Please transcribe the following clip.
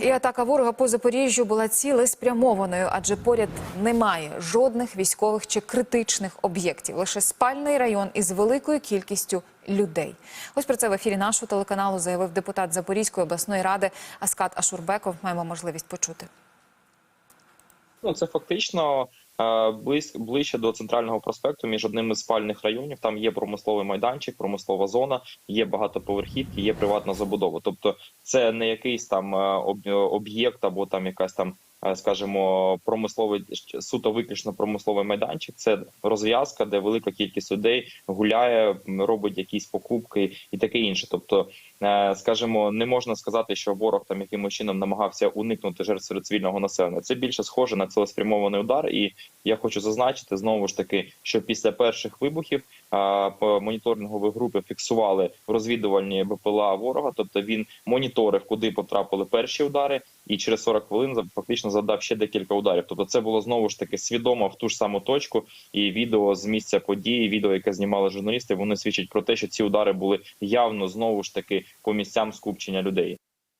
І атака ворога по Запоріжжю була цілеспрямованою, адже поряд немає жодних військових чи критичних об'єктів. Лише спальний район із великою кількістю людей. Ось про це в ефірі нашого телеканалу заявив депутат Запорізької обласної ради Аскат Ашурбеков. Маємо можливість почути. Ну, це фактично ближче до центрального проспекту між одним із спальних районів. Там є промисловий майданчик, промислова зона, є багатоповерхівки, є приватна забудова. Тобто, це не якийсь там е, об'єкт або там якась там. Е, Скажімо, промисловий суто виключно промисловий майданчик. Це розв'язка, де велика кількість людей гуляє, робить якісь покупки і таке інше. Тобто, е, скажімо, не можна сказати, що ворог там якимось чином намагався уникнути жертв серед цивільного населення. Це більше схоже на цілеспрямований удар. І я хочу зазначити знову ж таки, що після перших вибухів а, моніторингові групи фіксували розвідувальні БПЛА ворога. Тобто він моніторив, куди потрапили перші удари, і через 40 хвилин фактично завдав ще декілька ударів. Тобто, це було знову ж таки свідомо в ту ж саму точку. І відео з місця події, відео, яке знімали журналісти, вони свідчать про те, що ці удари були явно знову ж таки по місцям скупчення людей.